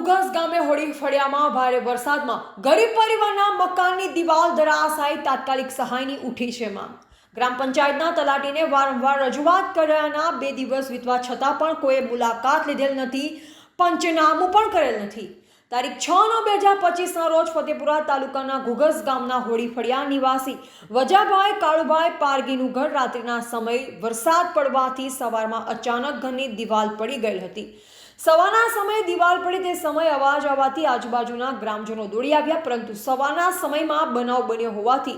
ઘુઘસ ગામે હોળી ફળિયામાં ભારે વરસાદમાં ગરીબ પરિવારના મકાનની દિવાલ ધરાશાયી તાત્કાલિક સહાયની ઉઠી છે માંગ. ગ્રામ પંચાયતના તલાટીને વારંવાર રજૂઆત કર્યાના બે દિવસ વીતવા છતાં પણ કોઈએ મુલાકાત લીધેલ નથી, પંચનામું પણ કરેલ નથી. તારીખ છ નવ બે હજાર પચીસના રોજ ફતેપુરા તાલુકાના ઘુગસ ગામના હોળી ફળિયા નિવાસી વજાભાઈ કાળુભાઈ પારગીનું ઘર રાત્રિના સમયે વરસાદ પડવાથી સવારમાં અચાનક ઘરની દિવાલ પડી ગયેલ હતી. સવારના સમયે દિવાલ પડી તે સમયે અવાજ આવવાથી આજુબાજુના ગ્રામજનો દોડી આવ્યા, પરંતુ સવારના સમયમાં બનાવ બન્યો હોવાથી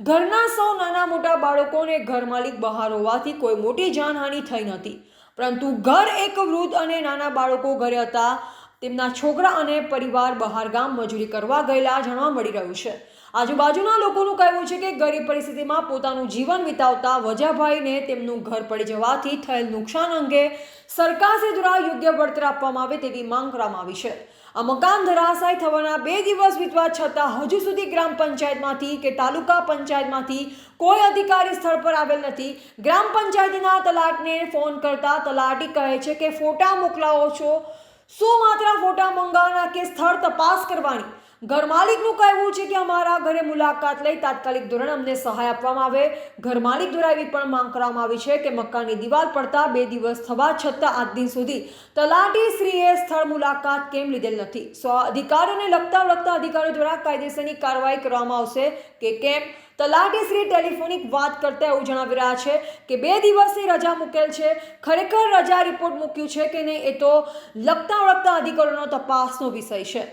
ઘરના સૌ નાના મોટા બાળકોને ઘર માલિક બહાર હોવાથી કોઈ મોટી જાનહાનિ થઈ નથી પરંતુ ઘર એક વૃદ્ધ અને નાના બાળકો ઘરે હતા. તેમના છોકરા અને પરિવાર બહાર ગામ મજૂરી કરવા ગયેલા, જાણવા મળી રહ્યું છે. આજુબાજુના લોકોનું કહેવું છે કે ગરીબ પરિસ્થિતિમાં પોતાનું જીવન વિતાવતા વજાભાઈને તેમનું ઘર પડી જવાથી થયેલ નુકસાન અંગે સરકારશ્રી દ્વારા યોગ્ય વળતર આપવામાં આવે તેવી માંગ કરવામાં આવી છે. આ મકાન ધરાશાય થવાના બે દિવસ વીતવા છતાં હજુ સુધી ગ્રામ પંચાયતમાંથી કે તાલુકા પંચાયતમાંથી કોઈ અધિકારી સ્થળ પર આવેલ નથી. ગ્રામ પંચાયતના તલાટને ફોન કરતા તલાટી કહે છે કે, ફોટા મોકલાવો છો. શું માત્ર ફોટા મંગાવવાના કે સ્થળ તપાસ કરવાની? ઘર માલિકનું કહેવું છે કે અમારા ઘરે મુલાકાત લઈ તાત્કાલિક ધોરણે અમને સહાય આપવામાં આવે. ઘર માલિક દ્વારા એવી પણ માંગ કરવામાં આવી છે કે મકાનની દિવાલ પડતા બે દિવસ થવા છતાં આજ દિન સુધી તલાટી શ્રીએ સ્થળ મુલાકાત કેમ લીધેલ નથી. સો અધિકારીઓને લગતા લગતા અધિકારીઓ દ્વારા કાયદેસરની કાર્યવાહી કરવામાં આવશે કે કેમ? તલાટી શ્રી ટેલિફોનિક વાત કરતા એવું જણાવી રહ્યા છે કે બે દિવસની રજા મૂકેલ છે. ખરેખર રજા રિપોર્ટ મૂક્યું છે કે નહીં એ તો લગતા વળગતા અધિકારીઓનો તપાસનો વિષય છે.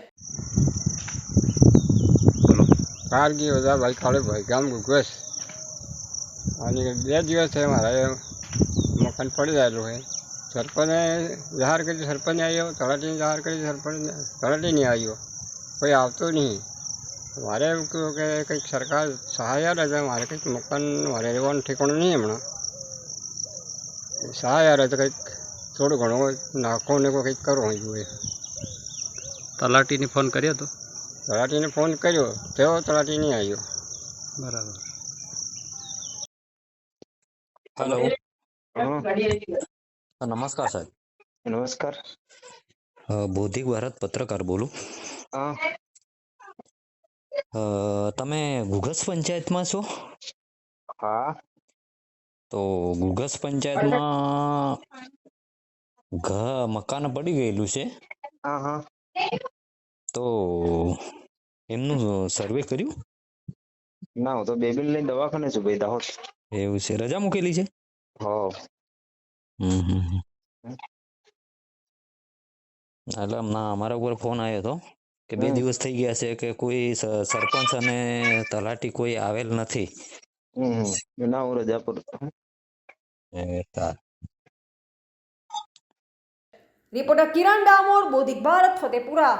કારગી બધા ભાઈ કાળે ભાઈ ગામ ગુગસ અને બે દિવસ થયા મારા મકાન પડી ગયેલું છે સરપંચે જાહેર કરી સરપંચ આવ્યો. તલાટીને જાહેર કરી સરપંચ તલાટી નહીં આવ્યો. કોઈ આવતો નહીં. મારે એવું કહ્યું કે કંઈક સરકાર સહાય છે, મારે કંઈક મકાન, મારે રહેવાનું ઠેકાણું નહીં હમણાં. સહાય તો કંઈક થોડું ઘણું નાખો ને કંઈક કરો જોઈએ તલાટીને ફોન કર્યો હતો તલાટીને ફોન કર્યો તેઓ તલાટી નહીં આવ્યો? બરાબર. હેલો. નમસ્કાર સાહેબ. નમસ્કાર. બૌદ્ધિક ભારત પત્રકાર બોલું. હા. તમે ગુગસ પંચાયતમાં છો? હા. તો ગુગસ પંચાયતમાં ઘ મકાન પડી ગયેલું છે? હા હા. તો એમનું સર્વે કર્યું? ના હું તો બેબી લઈને દવાખાને છું ભાઈ દાહોદ. એવું છે. રજા મૂકેલી છે? હો. હમ હમ હમ. એટલે હમણાં અમારા ઉપર ફોન આવ્યો હતો કે બે દિવસ થઈ ગયા છે કે કોઈ સરપંચ અને તલાટી કોઈ આવેલ નથી. ના હું રજા પર છું. એ સારું રિપોર્ટર કિરણ ડામોર બોધિક ભારત ફતેપુરા.